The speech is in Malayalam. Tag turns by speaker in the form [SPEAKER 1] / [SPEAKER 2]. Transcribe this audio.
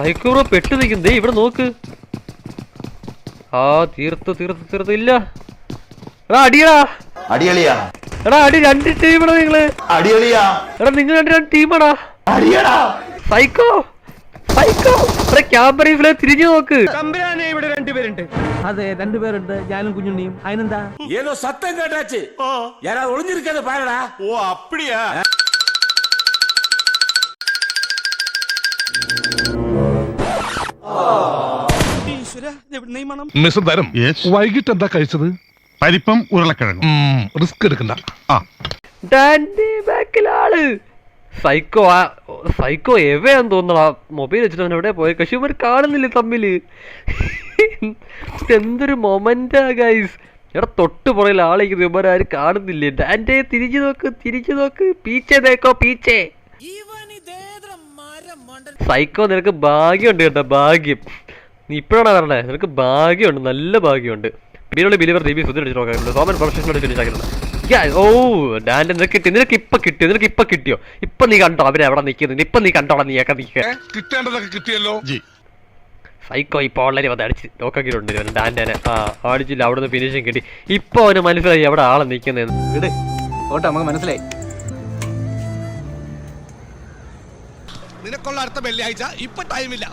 [SPEAKER 1] സൈക്കോറോ പെട്ട് നിൽക്കും. ദേ ഇവിടെ നോക്ക്. ആ തീർത്ത് തീർത്ത് തീർത്ത്. ഇല്ല. എടാ അടിയടാ.
[SPEAKER 2] അടിയളിയാ.
[SPEAKER 1] എടാ അടി രണ്ട് ടീമാടാ നിങ്ങൾ.
[SPEAKER 2] അടിയളിയാ.
[SPEAKER 1] എടാ നിങ്ങൾ രണ്ട് രണ്ട് ടീമാടാ.
[SPEAKER 2] അടിയടാ.
[SPEAKER 1] സൈക്കോ. സൈക്കോ. ഇവിടെ ക്യാമറയിലെ തിരിഞ്ഞു നോക്ക്.
[SPEAKER 3] കമ്പനിയാണ് ഇവിടെ രണ്ടുപേരുണ്ട് അതെ രണ്ടുപേരുണ്ട് ഞാനും കുഞ്ഞുണ്ണിയും. അതിനെന്താ?
[SPEAKER 4] ഏതോ സത്യം കേട്ടാച്ച്. ഞാൻ ഒളിഞ്ഞിരിക്കുന്നത് പാരടാ.
[SPEAKER 5] ഓ അപ്പടിയാ.
[SPEAKER 6] മിസ്റ്റർ തരം. വൈകിട്ട് എന്താ കഴിച്ചത്?
[SPEAKER 7] പരിപ്പം ഉരുളക്കിഴങ്ങ്.
[SPEAKER 6] റിസ്ക് എടുക്കണ്ട.
[SPEAKER 7] ആ.
[SPEAKER 1] ബാക്കിലാൾ. സൈക്കോ ആ സൈക്കോ എവയാന്ന് തോന്നണ. മൊബൈൽ വെച്ചിട്ട് അവൻ എവിടെ പോയ? പക്ഷെ ഇവർ കാണുന്നില്ല തമ്മിൽ? എന്തൊരു മൊമെന്റാ ഗൈസ് എടാ തൊട്ട് പുറകിൽ ആളേക്ക് ഇവരാരും കാണുന്നില്ലേ? ഡാൻഡെ തിരിച്ചു നോക്ക് തിരിച്ചു നോക്ക്. പീച്ചേ തേക്കോ പീച്ചേ. സൈക്കോ നിനക്ക് ഭാഗ്യം ഉണ്ട് കേട്ടോ ഭാഗ്യം. നീ ഇപ്പോഴാണ് പറഞ്ഞേ നിനക്ക് ഭാഗ്യമുണ്ട് നല്ല ഭാഗ്യമുണ്ട്. പിന്നീടുള്ള ബിലിവർ ദീപി സുധി അടിച്ച് നോക്കാറുണ്ട്. സോമൻ പ്രൊഫഷണൽ ഫിനിഷ് ആക്കിയിട്ടുണ്ട്. ഓ ഡാൻഡ് നിനക്ക് കിട്ടി നിനക്ക് ഇപ്പൊ കിട്ടിയോ നിനക്ക് ഇപ്പൊ കിട്ടിയോ? ഇപ്പൊ നീ കണ്ടോ അവരെ എവിടെ നിൽക്കുന്നു ഇപ്പൊ നീ കണ്ടോടാ നീ നിൽക്കുക?
[SPEAKER 6] കിട്ടേണ്ടതൊക്കെ കിട്ടിയല്ലോ.
[SPEAKER 1] സൈക്കോ ഇപ്പൊ ഓൺലൈൻ വന്ന് അടിച്ച് നോക്കാക്കിയിട്ടുണ്ട് ഇവൻ ഡാൻഡനെ ആ അടിച്ചില്ല അവിടെ നിന്ന് ഫിനിഷിങ് കിട്ടി. ഇപ്പൊ അവന് മനസ്സിലായി എവിടെ ആളെ നിൽക്കുന്നതെന്ന്.
[SPEAKER 3] ഇട് ഓട്ടെ നമുക്ക് മനസ്സിലായി.
[SPEAKER 6] നിനക്കുള്ള അടുത്ത വെള്ളിയാഴ്ച. ഇപ്പൊ ടൈമില്ല